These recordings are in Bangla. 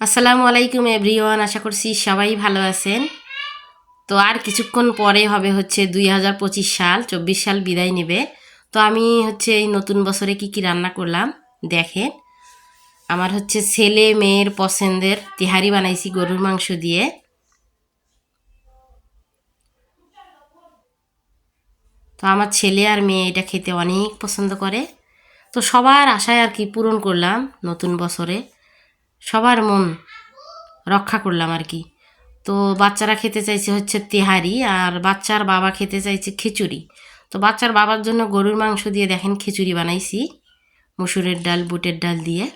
আসসালামু আলাইকুম এভরিওয়ান, আশা করছি সবাই ভালো আছেন। তো আর কিছুক্ষণ পরে হবে হচ্ছে দুই হাজার পঁচিশ সাল, চব্বিশ সাল বিদায় নেবে। তো আমি হচ্ছে এই নতুন বছরে কি কি রান্না করলাম, দেখেন। আমার হচ্ছে ছেলে, মেয়ের পছন্দের তিহারি বানাইছি গরুর মাংস দিয়ে। তো আমার ছেলে আর মেয়ে এটা খেতে অনেক পছন্দ করে। তো সবার আশায় আর কি পূরণ করলাম নতুন বছরে। সবার মন রক্ষা করলাম আর কি। তো বাচ্চারা খেতে চাইছে হচ্ছে তেহারি আর বাচ্চার বাবা খেতে চাইছে খিচুড়ি। তো বাচ্চার বাবার জন্য গরুর মাংস দিয়ে দেখেন খিচুড়ি বানাইছি, মসুরের ডাল, বুটের ডাল দিয়ে।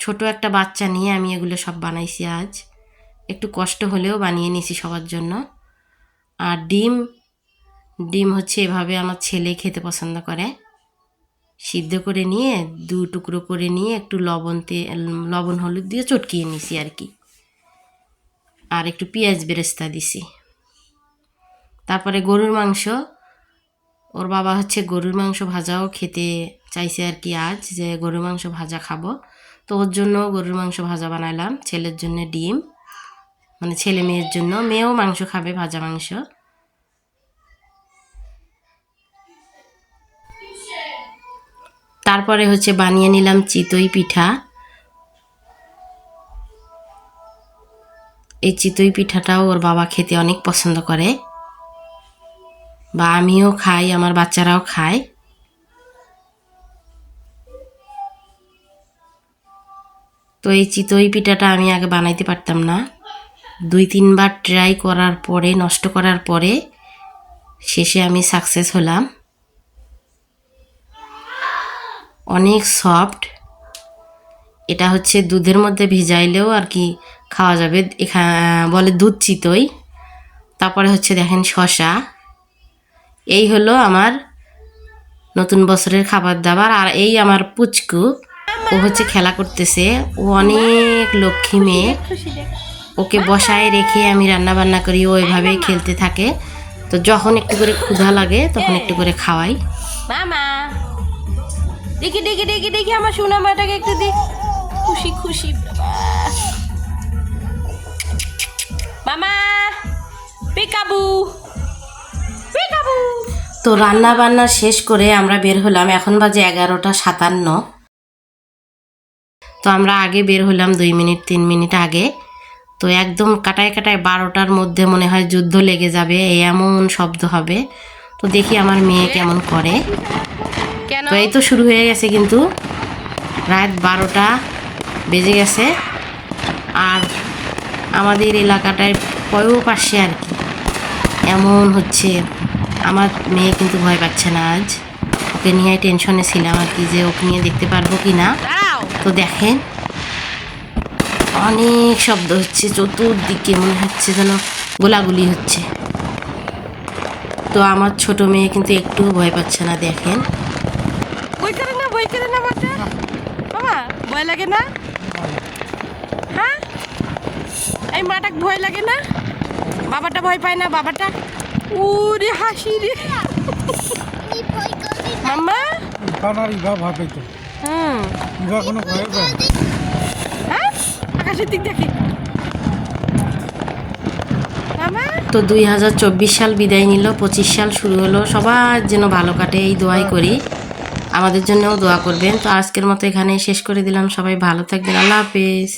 ছোট একটা বাচ্চা নিয়ে আমি এগুলো সব বানাইছি আজ। একটু কষ্ট হলেও বানিয়ে নিয়েছি সবার জন্য। আর ডিম ডিম হচ্ছে এভাবে আমার ছেলে খেতে পছন্দ করে। সিদ্ধ করে নিয়ে, দু টুকরো করে নিয়ে একটু লবণ তে লবণ, হলুদ দিয়ে চটকিয়ে নিছি আর কি। আর একটু পেঁয়াজ বেরেস্তা দিছি। তারপরে গরুর মাংস। ওর বাবা হচ্ছে গরুর মাংস ভাজাও খেতে চাইছে আর কি আজ যে গরুর মাংস ভাজা খাব। তো ওর জন্য গরুর মাংস ভাজা বানালাম ছেলের জন্য ডিম। মানে ছেলে মেয়ের জন্য। মেয়েও মাংস খাবে, ভাজা মাংস। তারপরে হচ্ছে বানিয়ে নিলাম চিতই পিঠা। এই চিতই পিঠাটাও ওর বাবা খেতে অনেক পছন্দ করে। বা আমিও খাই, আমার বাচ্চারাও খায়। তো এই চিতই পিঠাটা আমি আগে বানাইতে পারতাম না। দুই তিনবার ট্রাই করার পরে, নষ্ট করার পরে শেষে আমি সাকসেস হলাম। অনেক সফট এটা হচ্ছে দুধের মধ্যে ভিজাইলেও আর কি খাওয়া যাবে। এখানে বলে দুধ চিতই। তারপরে হচ্ছে দেখেন শশা এই হলো আমার নতুন বছরের খাবার দাবার। আর এই আমার পুচকু, ও হচ্ছে খেলা করতেছে। ও অনেক লক্ষ্মী মেয়ে। ওকে বসায় রেখে আমি রান্না বান্না করি ও এভাবেই খেলতে থাকে। তো যখন একটু করে ক্ষুধা লাগে তখন একটু করে খাওয়াই। মামা দেখি দেখি দেখি দেখি আমার সোনা মাটাকে একটু দি। খুশি খুশি মামা পিকাবু পিকাবু তো রান্না বান্না শেষ করে আমরা বের হলাম এখন বাজে এগারোটা সাতান্ন। তো আমরা আগে বের হলাম দুই মিনিট তিন মিনিট আগে। তো একদম কাটায় কাটায় বারোটার মধ্যে মনে হয় যুদ্ধ লেগে যাবে এমন শব্দ হবে। তো দেখি আমার মেয়ে কেমন করে। তো এই তো শুরু হয়ে গেছে কিন্তু। রাত বারোটা বেজে গেছে। আর আমাদের এলাকাটায় পয়ও পাশে আর কি। এমন হচ্ছে। আমার মেয়ে কিন্তু ভয় পাচ্ছে না আজ। ওকে নিয়ে টেনশনে ছিলাম আর কি যে ওকে নিয়ে দেখতে পারব কি না। তো দেখেন। অনেক শব্দ হচ্ছে চতুর্দিকে মনে হচ্ছে যেন গোলাগুলি হচ্ছে। তো আমার ছোট মেয়ে কিন্তু একটু ভয় পাচ্ছে না দেখেন। বই করে না বই করে না মাটা মামা ভয় লাগে না? হ্যাঁ? এই মাটাক ভয় লাগে না? বাবাটা ভয় পায় না বাবাটা? উরে হাসি রে। মাম্মা? হুম। ইভা কোনো ভয় পায় না। হ্যাঁ আকাশের দিক তো দুই হাজার চব্বিশ সাল বিদায় নিল, পঁচিশ সাল শুরু হলো। সবার যেন ভালো কাটে, এই দোয়াই করি। আমাদের জন্যও দোয়া করবেন। তো আজকের মতো এখানে শেষ করে দিলাম। সবাই ভালো থাকবেন। আল্লাহ হাফেজ।